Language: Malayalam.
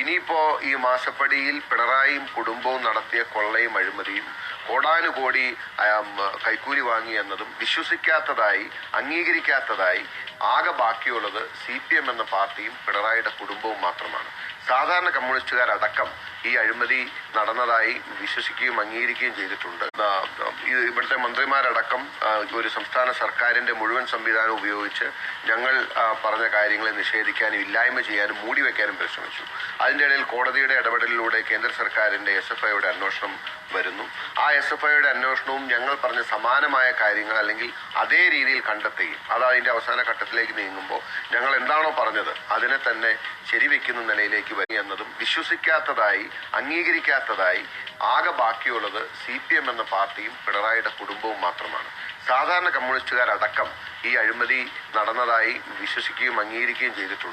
ഇനിയിപ്പോ ഈ മാസപ്പടിയിൽ പിണറായിയും കുടുംബവും നടത്തിയ കൊള്ളയും അഴിമതിയും കോടാനുകോടി കൈക്കൂലി വാങ്ങി എന്നതും വിശ്വസിക്കാത്തതായി അംഗീകരിക്കാത്തതായി ആകെ ബാക്കിയുള്ളത് സി പി എം എന്ന പാർട്ടിയും പിണറായിയുടെ കുടുംബവും മാത്രമാണ്. സാധാരണ കമ്മ്യൂണിസ്റ്റുകാരടക്കം ഈ അഴിമതി നടന്നതായി വിശ്വസിക്കുകയും അംഗീകരിക്കുകയും ചെയ്തിട്ടുണ്ട്. ഇവിടുത്തെ മന്ത്രിമാരടക്കം ഒരു സംസ്ഥാന സർക്കാരിന്റെ മുഴുവൻ സംവിധാനം ഉപയോഗിച്ച് ഞങ്ങൾ പറഞ്ഞ കാര്യങ്ങളെ നിഷേധിക്കാനും ഇല്ലായ്മ ചെയ്യാനും മൂടിവെക്കാനും പരിശ്രമിച്ചു. അതിന്റെ ഇടയിൽ കോടതിയുടെ ഇടപെടലിലൂടെ കേന്ദ്ര സർക്കാരിന്റെ എസ് എഫ് ഐയുടെ അന്വേഷണം വരുന്നു. ആ എസ് എഫ് ഐയുടെ അന്വേഷണവും ഞങ്ങൾ പറഞ്ഞ സമാനമായ കാര്യങ്ങൾ അല്ലെങ്കിൽ അതേ രീതിയിൽ കണ്ടെത്തുകയും അത് അതിന്റെ അവസാന ഘട്ടത്തിലേക്ക് നീങ്ങുമ്പോൾ ഞങ്ങൾ എന്താണോ പറഞ്ഞത് അതിനെ തന്നെ ശരിവെക്കുന്ന നിലയിലേക്ക് വരും എന്നതും വിശ്വസിക്കാത്തതായി അംഗീകരിക്കാത്തതായി ആകെ ബാക്കിയുള്ളത് സി പി എം എന്ന പാർട്ടിയും പിണറായിയുടെ കുടുംബവും മാത്രമാണ്. സാധാരണ കമ്മ്യൂണിസ്റ്റുകാരടക്കം ഈ അഴിമതി നടന്നതായി വിശ്വസിക്കുകയും അംഗീകരിക്കുകയും ചെയ്തിട്ടുണ്ട്.